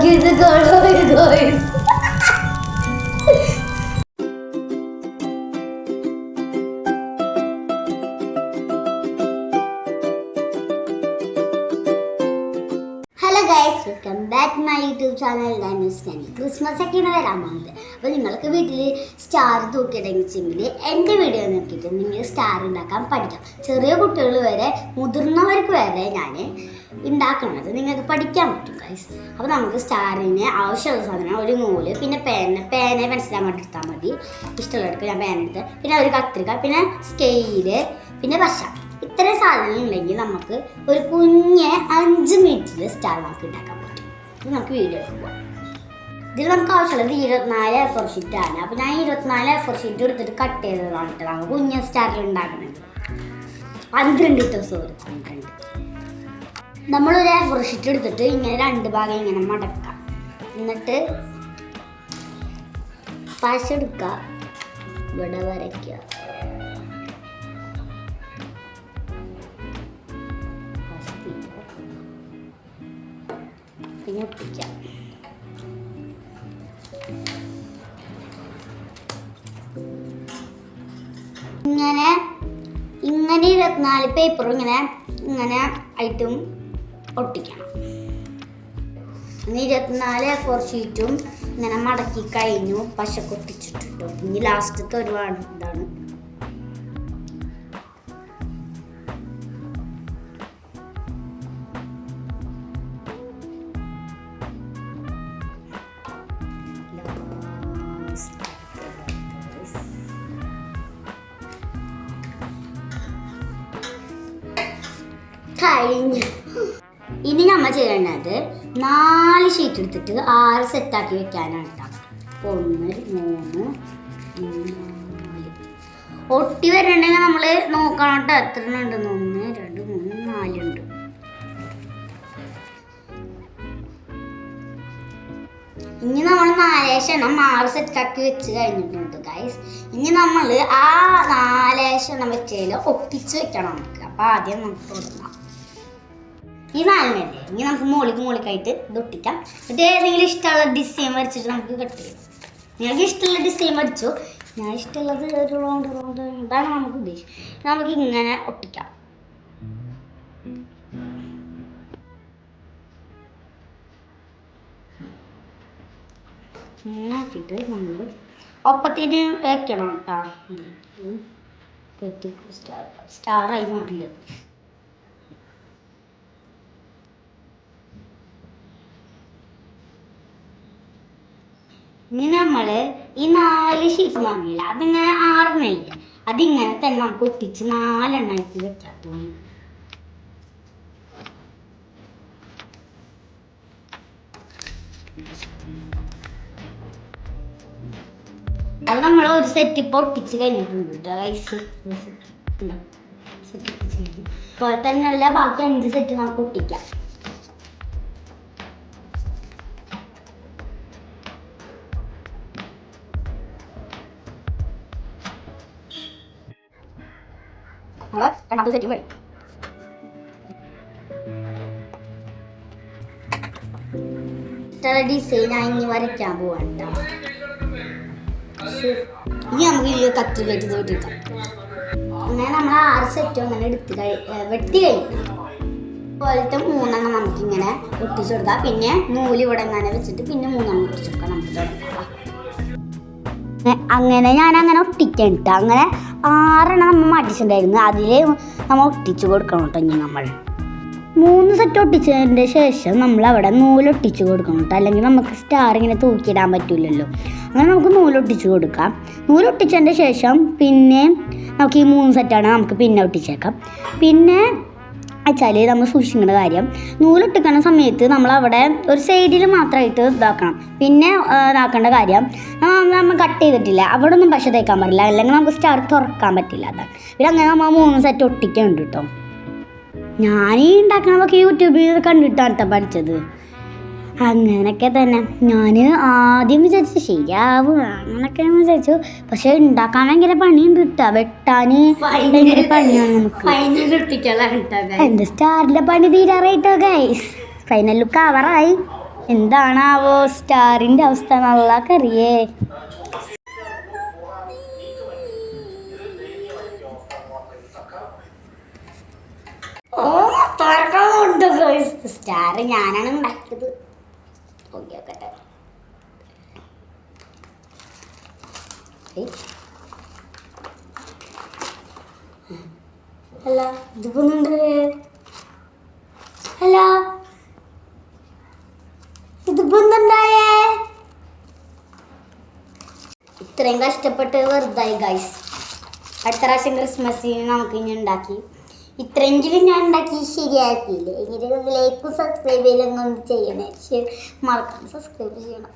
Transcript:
girdi garson girdi. Guys welcome back my YouTube channel ഞാൻ Christmas ഒക്കെയാണ് വരാൻ പോകുന്നത്. അപ്പോൾ നിങ്ങൾക്ക് വീട്ടിൽ സ്റ്റാർ തൂക്കിയിട്ടെങ്കിൽ എന്റെ വീഡിയോ നോക്കിയിട്ട് നിങ്ങൾ സ്റ്റാർ ഉണ്ടാക്കാൻ പഠിക്കാം. ചെറിയ കുട്ടികൾ വരെ മുതിർന്നവർക്ക് വരെ ഞാൻ ഉണ്ടാക്കുന്നത് നിങ്ങൾക്ക് പഠിക്കാൻ പറ്റും ഗൈസ് അപ്പോൾ നമുക്ക് സ്റ്റാറിന് ആവശ്യമുള്ള സാധനം ഒരു നൂൽ പിന്നെ പേന പേന പെൻസിലാൻ വേണ്ടി എടുത്താൽ മതി. ഇഷ്ടമുള്ളവർക്ക് ഞാൻ പേന എടുത്ത് പിന്നെ ഒരു കത്രിക പിന്നെ സ്കെയിൽ പിന്നെ പശ. ഇത്രയും സാധനങ്ങൾ ഉണ്ടെങ്കിൽ നമുക്ക് ഒരു കുഞ്ഞ് അഞ്ച് മിനിറ്റിൽ സ്റ്റാർ നമുക്ക് ഉണ്ടാക്കാൻ പറ്റും. ഇത് നമുക്ക് വീഡിയോ എടുക്കുക ഇതിൽ നമുക്ക് ആവശ്യമുള്ളത് ഇരുപത്തിനാല് എഫർ ഷീറ്റ് ആണ്. അപ്പോൾ ഞാൻ ഇരുപത്തിനാല് എഫർ ഷീറ്റ് എടുത്തിട്ട് കട്ട് ചെയ്തതാണ് കേട്ടോ നമുക്ക് കുഞ്ഞ് സ്റ്റാറിൽ ഉണ്ടാക്കുന്നത് പന്ത്രണ്ട് കിട്ടും പന്ത്രണ്ട് നമ്മളൊരു എഫർ ഷീറ്റ് എടുത്തിട്ട് ഇങ്ങനെ രണ്ട് ഭാഗം ഇങ്ങനെ മടക്കാം എന്നിട്ട് പശ എടുക്കുക. ഇവിടെ വരയ്ക്കുക. പിന്നെ ഒട്ടിക്കാം ഇങ്ങനെ ഇങ്ങനെ ഇരുപത്തിനാല് പേപ്പർ ഇങ്ങനെ ഇങ്ങനെ ആയിട്ടും ഒട്ടിക്കണം ഇരുപത്തിനാല് ഫോർ ഷീറ്റും ഇങ്ങനെ മടക്കി കഴിഞ്ഞു. പശ കൊട്ടിച്ചിട്ടിട്ടു. ഇനി ലാസ്റ്റത്തെ ഒരു ഇതാണ്. കഴിഞ്ഞു. ഇനി നമ്മൾ ചെയ്യേണ്ടത് നാല് ഷീറ്റ് എടുത്തിട്ട് ആറ് സെറ്റാക്കി വെക്കാനാണ് കേട്ടോ ഒന്ന് മൂന്ന് ഒട്ടി വരണമെങ്കിൽ നമ്മൾ നോക്കണം കേട്ടോ എത്ര ഉണ്ടെന്ന് ഒന്ന് രണ്ട് മൂന്ന് നാലുണ്ട് ഇനി നമ്മൾ നാലേശെണ്ണം ആറ് സെറ്റാക്കി വെച്ച് കഴിഞ്ഞിട്ടുണ്ട് ഗൈസ് ഇനി നമ്മൾ ആ നാലേശെണ്ണം വെച്ചതിൽ ഒട്ടിച്ച് വെക്കണം നമുക്ക്. അപ്പോൾ ആദ്യം നമുക്ക് തുടങ്ങാം ഈ നാലിനല്ലേ ഇനി നമുക്ക് മോളിക്ക് മോളിക്കായിട്ട് ഇത് ഒട്ടിക്കാം. എന്നിട്ട് ഏതെങ്കിലും ഇഷ്ടമുള്ള ഡിസൈൻ വരച്ചിട്ട് നമുക്ക് കട്ട് ചെയ്യാം. നിങ്ങൾക്ക് ഇഷ്ടമുള്ള ഡിസൈൻ വരച്ചു? ഞാൻ ഇഷ്ടമുള്ളത് ഒരു റൗണ്ട് റൗണ്ട് ഇതാണ് നമുക്ക് ഉദ്ദേശിച്ചത്. നമുക്ക് ഇങ്ങനെ ഒട്ടിക്കാം. ആക്കിയിട്ട് നമ്മൾ ഒപ്പത്തിന് വെക്കണം. സ്റ്റാർ സ്റ്റാറായി മാറില്ല. ഇനി നമ്മൾ ഈ നാല് ഷീറ്റ് വാങ്ങിയില്ല അതിങ്ങനെ ആറെണ്ണയില്ല അതിങ്ങനെ തന്നെ നമുക്ക് ഒട്ടിച്ച് നാലെണ്ണമായിട്ട് വെക്കാൻ തോന്നി അത് നമ്മൾ ഒരു സെറ്റ് ഇപ്പോൾ ഒട്ടിച്ച് കഴിഞ്ഞിട്ടുണ്ട് കേട്ടോ ഗൈസ് അതുപോലെ തന്നെയല്ല ബാക്കി അഞ്ച് സെറ്റ് നമുക്ക് ഒട്ടിക്കാം. നമ്മൾ രണ്ടാമത്തെ സെറ്റ് ഇത്ര ഡിസൈൻ ഇനി വരയ്ക്കാൻ പോവാണ്ട ഇനി നമുക്ക് ഈ കത്തി വെട്ടി വെട്ടിക്കാം അങ്ങനെ നമ്മൾ ആറ് സെറ്റും അങ്ങനെ എടുത്ത് കഴി വെട്ടി കഴിഞ്ഞു. പോലത്തെ മൂന്നെണ്ണം നമുക്കിങ്ങനെ ഒട്ടിച്ചു കൊടുക്കാം. പിന്നെ നൂൽ ഇവിടെ ഇങ്ങനെ വെച്ചിട്ട് പിന്നെ മൂന്നെണ്ണം ഒട്ടിച്ചു കൊടുക്കാം നമുക്ക്. അങ്ങനെ ഞാൻ അങ്ങനെ ഒട്ടിക്കാൻ കേട്ടോ അങ്ങനെ ആറെണ്ണം നമ്മൾ മാറ്റിച്ചിട്ടുണ്ടായിരുന്നു അതിൽ നമ്മൾ ഒട്ടിച്ചു കൊടുക്കണം കേട്ടോ ഇനി നമ്മൾ. മൂന്ന് സെറ്റ് ഒട്ടിച്ചതിന്റെ ശേഷം നമ്മൾ അവിടെ നൂലൊട്ടിച്ച് കൊടുക്കണം കേട്ടോ അല്ലെങ്കിൽ നമുക്ക് സ്റ്റാർ ഇങ്ങനെ തൂക്കിയിടാൻ പറ്റില്ലല്ലോ അങ്ങനെ നമുക്ക് നൂലൊട്ടിച്ച് കൊടുക്കാം. നൂലൊട്ടിച്ചതിന്റെ ശേഷം പിന്നെ നമുക്ക് ഈ മൂന്ന് സെറ്റാണ് നമുക്ക് പിന്നെ ഒട്ടിച്ചേക്കാം. പിന്നെ വെച്ചാൽ നമ്മൾ സൂക്ഷിക്കേണ്ട കാര്യം. നൂലിട്ടിക്കുന്ന സമയത്ത് നമ്മൾ അവിടെ ഒരു സൈഡിൽ മാത്രമായിട്ട് ഇതാക്കണം. പിന്നെ ഇതാക്കേണ്ട കാര്യം നമ്മൾ കട്ട് ചെയ്തിട്ടില്ല. അവിടെ ഒന്നും പശ തേക്കാൻ പറ്റില്ല അല്ലെങ്കിൽ നമുക്ക് സ്റ്റാർ തുറക്കാൻ പറ്റില്ല. അതാണ്. പിന്നെ അങ്ങനെ നമ്മൾ മൂന്ന് സെറ്റ് ഒട്ടിക്കുന്നുണ്ട് കേട്ടോ ഞാൻ ഈ ഉണ്ടാക്കണതൊക്കെ യൂട്യൂബിൽ കണ്ടിട്ടാണ് പഠിച്ചത്. അങ്ങനെയൊക്കെ തന്നെ. ഞാൻ ആദ്യം വിചാരിച്ചു ശരിയാവും അങ്ങനൊക്കെ ഞാൻ വിചാരിച്ചു. പക്ഷെ ഉണ്ടാക്കാൻ ഭയങ്കര പണിയുണ്ട് കിട്ടുക വെട്ടാൻ ഭയങ്കര പണിയാണ് നമുക്ക്. ഫൈനൽ സ്റ്റാറിന്റെ പണി തീരാറായിട്ടോ ഗൈസ് ഫൈനൽ ലുക്ക് ആവറായി. എന്താണാവോ സ്റ്റാറിന്റെ അവസ്ഥ? നല്ല ഓ തുറക്കമുണ്ട് സ്റ്റാർ ഞാനാണ് ഉണ്ടാക്കിയത്. ഓക്കെ വെക്കട്ടെ അല്ല ഹലോ അല്ല. പോകുന്നുണ്ടായേ ഇത്രയും കഷ്ടപ്പെട്ട് വെറുതായി ഗൈസ് അടുത്ത പ്രാവശ്യം ക്രിസ്മസിന് നമുക്ക് ഇനി ഉണ്ടാക്കി. ഇത്രയെങ്കിലും ഞാൻ ഉണ്ടാക്കി ശരിയാക്കിയില്ലേ? എങ്കിലും ലൈക്കും സബ്സ്ക്രൈബ് ചെയ്യലൊന്നും ചെയ്യണേ മറക്കാൻ മറക്കാം സബ്സ്ക്രൈബ് ചെയ്യണം.